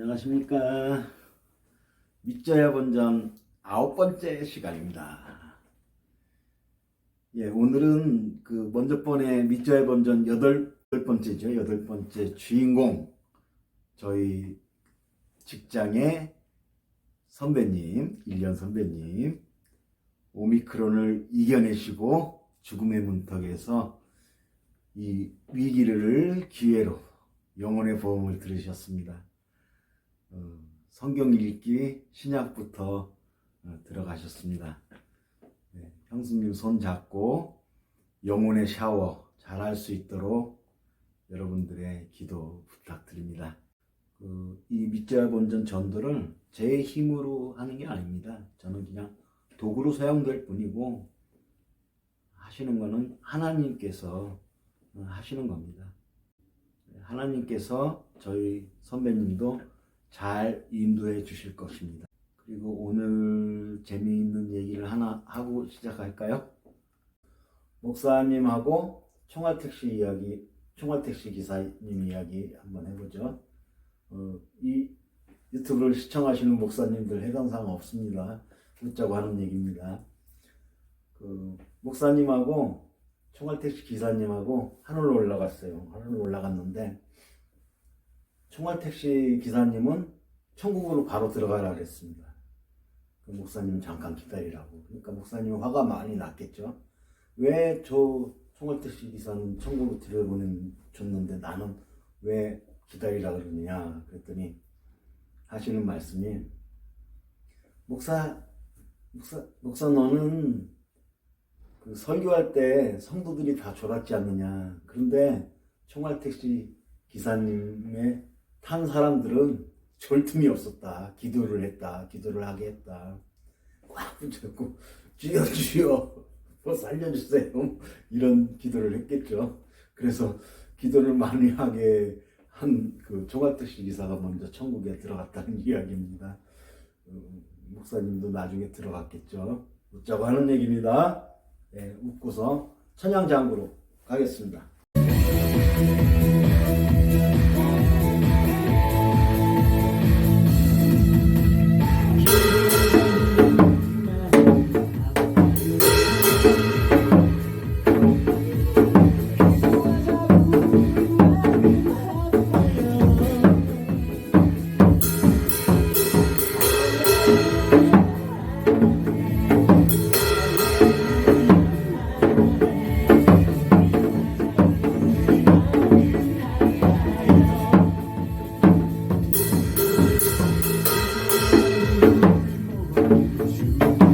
안녕하십니까. 믿져야 본전 아홉 번째 시간입니다. 예, 오늘은 그 먼저 번에 믿져야 본전 여덟 번째죠. 여덟 번째 주인공. 저희 직장의 선배님, 1년 선배님. 오미크론을 이겨내시고 죽음의 문턱에서 이 위기를 기회로 영혼의 보험을 들으셨습니다. 어, 성경 읽기 신약부터 어, 들어가셨습니다. 네, 형수님 손 잡고 영혼의 샤워 잘 할 수 있도록 여러분들의 기도 부탁드립니다. 그, 이 밑자 본전 전도를 제 힘으로 하는 게 아닙니다. 저는 그냥 도구로 사용될 뿐이고 하시는 거는 하나님께서 어, 하시는 겁니다. 하나님께서 저희 선배님도 잘 인도해 주실 것입니다. 그리고 오늘 재미있는 얘기를 하나 하고 시작할까요? 목사님하고 총알택시 이야기, 총알택시 기사님 이야기 한번 해보죠. 어, 이 유튜브를 시청하시는 목사님들 해당 사항 없습니다. 웃자고 하는 얘기입니다. 그 목사님하고 총알택시 기사님하고 하늘로 올라갔어요. 하늘로 올라갔는데 총알택시 기사님은 천국으로 바로 들어가라 그랬습니다. 그 목사님은 잠깐 기다리라고. 그러니까 목사님은 화가 많이 났겠죠. 왜 저 총알택시 기사는 천국으로 들여보내줬는데 나는 왜 기다리라 그러느냐 그랬더니 하시는 말씀이 목사 목사 목사 너는 그 설교할 때 성도들이 다 졸았지 않느냐 그런데 총알택시 기사님의 탄 사람들은 졸 틈이 없었다. 기도를 했다. 기도를 하게 했다. 꽉 붙잡고 주여 주여 뭐 살려주세요. 이런 기도를 했겠죠. 그래서 기도를 많이 하게 한그 종합특시 기사가 먼저 천국에 들어갔다는 이야기입니다. 어, 목사님도 나중에 들어갔겠죠. 웃자고 하는 얘기입니다. 네, 웃고서 천양장구로 가겠습니다. you.